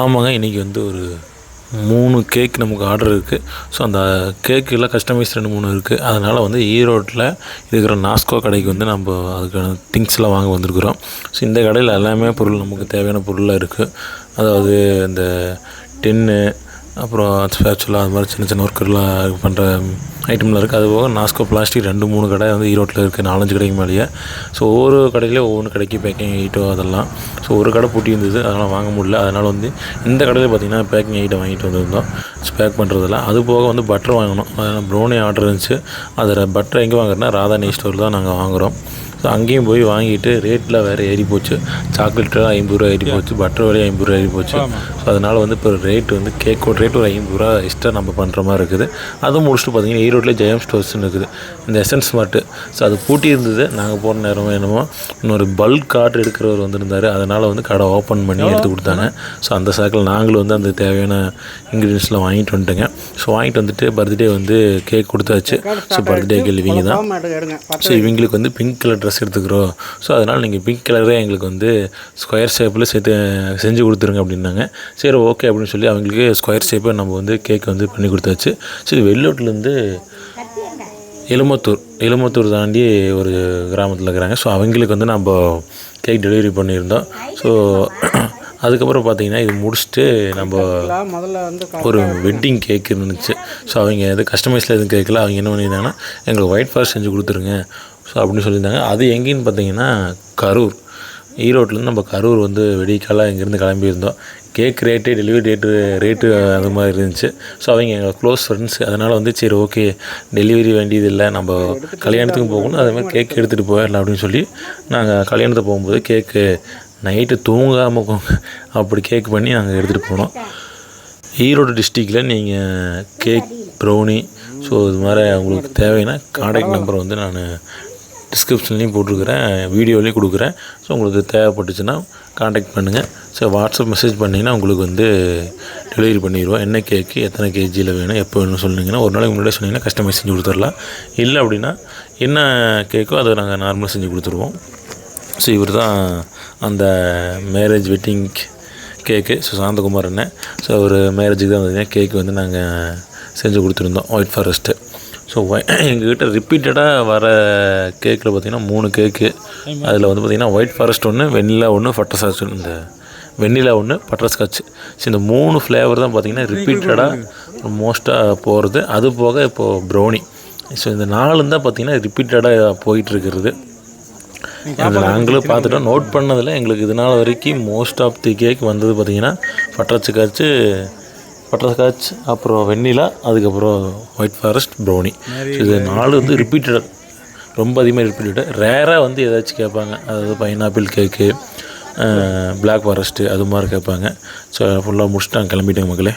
ஆமாங்க இன்றைக்கி வந்து ஒரு மூணு கேக் நமக்கு ஆர்டர் இருக்குது ஸோ அந்த கேக்கில் கஸ்டமைஸ் ரெண்டு மூணு இருக்குது அதனால் வந்து ஈரோட்டில் இருக்கிற நாஸ்கோ கடைக்கு வந்து நம்ம அதுக்கான திங்ஸ்லாம் வாங்க வந்திருக்குறோம். ஸோ இந்த கடையில் எல்லாமே பொருள் நமக்கு தேவையான பொருளாக இருக்குது அதாவது இந்த டின்னு அப்புறம் ஸ்பேச்சுலா அது மாதிரி சின்ன சின்ன ஒர்க்கெல்லாம் பண்ணுற ஐட்டம்லாம் இருக்குது அது போக நாஸ்கோ பிளாஸ்டிக் ரெண்டு மூணு கடை வந்து ஈரோட்டில் இருக்குது நாலஞ்சு கடைக்கு மேலேயே. ஸோ ஒவ்வொரு கடையிலையும் ஒவ்வொன்று கடைக்கு பேக்கிங் ஐட்டம் அதெல்லாம். ஸோ ஒரு கடை பூட்டி இருந்தது. அதனால் வாங்க முடியல. அதனால் வந்து இந்த கடையில் பார்த்திங்கன்னா பேக்கிங் ஐட்டம் வாங்கிட்டு வந்திருந்தோம். பேக் பண்ணுறதெல்லாம் அது போக வந்து பட்டர் வாங்கணும். அதனால் ப்ரௌனி ஆர்டர் இருந்துச்சு. அதில் பட்டர் எங்கே வாங்குறதுனா ராதா நெய் ஸ்டோர் தான் நாங்கள் வாங்குகிறோம் ஸோ அங்கேயும் போய் வாங்கிட்டு ரேட்டில் வேறு ஏறி போச்சு. சாக்லேட்டில் ஐம்பது ரூபா ஏறி போச்சு. பட்டர் விலையும் ஐம்பது ரூபா ஏறி போச்சு. ஸோ அதனால் வந்து இப்போ ரேட் வந்து கேக்கோட ரேட் ஒரு ஐம்பது ரூபா எக்ஸ்ட்ரா நம்ம பண்ணுற மாதிரி இருக்குது. அதுவும் முடிச்சுட்டு பார்த்தீங்கன்னா ஈரோட்டில் ஜெயம் ஸ்டோர்ஸ்னு இருக்குது. இந்த எசன்ஸ் மார்ட்டு ஸோ அது பூட்டி இருந்தது. நாங்கள் போன நேரம் என்னமோ இன்னொரு பல்க் ஆர்டர் எடுக்கிறவர் வந்திருந்தார். அதனால் வந்து கடை ஓப்பன் பண்ணி எடுத்து கொடுத்தாங்க. ஸோ அந்த சாக்கில் நாங்களும் வந்து அந்த தேவையான இன்க்ரீடியன்ஸ்லாம் வாங்கிட்டு வந்துட்டோங்க. ஸோ வாங்கிட்டு வந்துட்டு பர்த்டே வந்து கேக் கொடுத்தாச்சு. ஸோ பர்த்டேக்கு இவங்க தான் ஸோ இவங்களுக்கு வந்து பிங்க் கலர் ட்ரெஸ் எடுத்துக்கிறோம். ஸோ அதனால் நீங்கள் பிங்க் கலரே எங்களுக்கு வந்து ஸ்கொயர் ஷேப்பில் சேர்த்து செஞ்சு கொடுத்துருங்க அப்படின்னாங்க. சரி ஓகே அப்படின்னு சொல்லி அவங்களுக்கு ஸ்கொயர் ஷேப்பை நம்ம வந்து கேக் வந்து பண்ணி கொடுத்தாச்சு. சரி இது வெள்ளோட்டிலேருந்து எலுமத்தூர் எலுமத்தூர் தாண்டி ஒரு கிராமத்தில் இருக்கிறாங்க. ஸோ அவங்களுக்கு வந்து நம்ம கேக் டெலிவரி பண்ணியிருந்தோம். ஸோ அதுக்கப்புறம் பார்த்தீங்கன்னா இது முடிச்சுட்டு நம்ம ஒரு வெட்டிங் கேக் இருந்துச்சு. ஸோ அவங்க எதுவும் கஸ்டமைஸில் எதுவும் கேட்கல அவங்க என்ன பண்ணியிருந்தாங்கன்னா எங்களுக்கு ஒயிட் ஃபாஸ்ட் செஞ்சு கொடுத்துருங்க. ஸோ அப்படின்னு சொல்லியிருந்தாங்க. அது எங்கேன்னு பார்த்தீங்கன்னா கரூர். ஈரோட்லேருந்து நம்ம கரூர் வந்து வெடிக்காலாக இங்கேருந்து கிளம்பியிருந்தோம். Cake rate delivery rate rate அது மாதிரி இருந்துச்சு. ஸோ அவங்க எங்கள் க்ளோஸ் ஃப்ரெண்ட்ஸ் அதனால் வந்து சரி ஓகே டெலிவரி வேண்டியது இல்லை நம்ம கல்யாணத்துக்கும் போகணும். அதே மாதிரி கேக் எடுத்துகிட்டு போயிடலாம் அப்படின்னு சொல்லி நாங்கள் கல்யாணத்துக்கு போகும்போது கேக்கு நைட்டு தூங்காமல் அப்படி கேக் பண்ணி நாங்கள் எடுத்துகிட்டு போனோம். ஈரோடு டிஸ்ட்ரிக்டில் நீங்கள் கேக் ப்ரௌனி ஸோ இது மாதிரி உங்களுக்கு தேவைன்னா கான்டாக்ட் நம்பர் வந்து நான் டிஸ்கிரிப்ஷன்லேயும் போட்டிருக்கிறேன் வீடியோலேயும் கொடுக்குறேன். ஸோ உங்களுக்கு தேவைப்பட்டுச்சுன்னா காண்டாக்ட் பண்ணுங்கள் ஸோ வாட்ஸ்அப் மெசேஜ் பண்ணிங்கன்னா உங்களுக்கு வந்து டெலிவரி பண்ணிடுவோம். என்ன கேக்கு எத்தனை கேஜியில் வேணும் எப்போ வேணும்னு சொன்னீங்கன்னா ஒரு நாளைக்கு முன்னாடியே சொன்னீங்கன்னா கஸ்டமைஸ் செஞ்சு கொடுத்துடலாம். இல்லை அப்படின்னா என்ன கேக்கோ அதை நாங்கள் நார்மலாக செஞ்சு கொடுத்துருவோம். ஸோ இவர் தான் அந்த marriage wedding cake so Santhakumar அண்ணன். ஸோ ஒரு மேரேஜுக்கு தான் பார்த்தீங்கன்னா கேக்கு வந்து நாங்கள் செஞ்சு கொடுத்துருந்தோம். ஒயிட் ஃபாரஸ்ட்டு ஸோ எங்ககிட்ட ரிப்பீட்டடாக வர கேக்கில் பார்த்திங்கன்னா மூணு கேக்கு அதில் வந்து பார்த்திங்கன்னா ஒயிட் ஃபாரஸ்ட் ஒன்று வெண்ணிலா ஒன்று பட்டர்ஸ்காட்ச் இந்த வெண்ணிலா ஒன்று பட்டர்ஸ்காட்ச் ஸோ இந்த மூணு ஃப்ளேவர் தான் பார்த்திங்கன்னா ரிப்பீட்டடாக மோஸ்ட்டாக போகிறது அது போக இப்போது ப்ரௌனி ஸோ இந்த நாலு தான் பார்த்திங்கன்னா ரிப்பீட்டடாக போயிட்டுருக்கிறது. அது நாங்களும் பார்த்துட்டோம். நோட் பண்ணதில் எங்களுக்கு இது நாள் வரைக்கும் மோஸ்ட் ஆஃப் தி கேக் வந்தது பார்த்திங்கன்னா பட்டர்ஸ்காட்சு பட்டர்ஸ்காட்ச் அப்புறம் வெண்ணிலா அதுக்கப்புறம் ஒயிட் ஃபாரஸ்ட் ப்ரௌனி இது நாலு வந்து ரிப்பீட்டட் ரொம்ப அதிகமாக ரிப்பீட்டட் ரேராக வந்து ஏதாச்சும் கேட்பாங்க. அதாவது பைனாப்பிள் கேக்கு பிளாக் ஃபாரஸ்ட்டு அது மாதிரி கேட்பாங்க. ஸோ ஃபுல்லாக முடிச்சுட்டு நாங்கள் கிளம்பிட்டோங்க மக்களே.